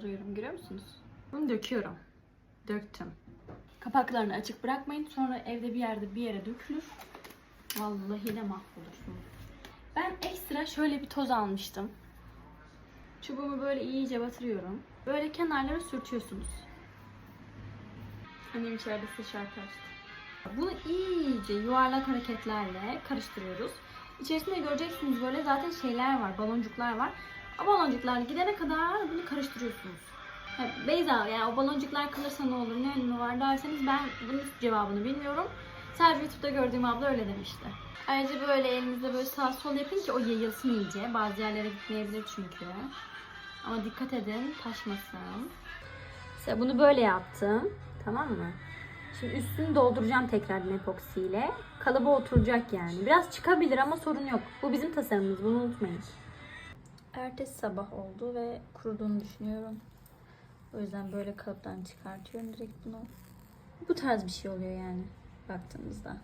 dolduruyorum. Görüyor musunuz? Bunu döküyorum. Döktüm. Kapaklarını açık bırakmayın. Sonra evde bir yerde bir yere dökülür. Vallahi de mahvolursunuz. Ben ekstra şöyle bir toz almıştım. Çubuğumu böyle iyice batırıyorum. Böyle kenarlara sürtüyorsunuz. Annem içeride açtı. Bunu iyice yuvarlak hareketlerle karıştırıyoruz. İçerisinde göreceksiniz böyle zaten şeyler var, baloncuklar var. O baloncuklar gidene kadar bunu karıştırıyorsunuz. Ha, Beyza yani o baloncuklar kalırsa ne olur, ne önemi var derseniz ben bunun cevabını bilmiyorum. Sadece YouTube'da gördüğüm abla öyle demişti. Ayrıca böyle elinizde böyle sağ sol yapın ki o yayılsın iyice. Bazı yerlere gitmeyebilir çünkü. Ama dikkat edin taşmasın. Mesela bunu böyle yaptım. Tamam mı? Şimdi üstünü dolduracağım tekrardan epoksiyle. Kalıba oturacak yani. Biraz çıkabilir ama sorun yok. Bu bizim tasarımımız. Bunu unutmayın. Ertesi sabah oldu ve kuruduğunu düşünüyorum. O yüzden böyle kalıptan çıkartıyorum direkt bunu. Bu tarz bir şey oluyor yani baktığımızda.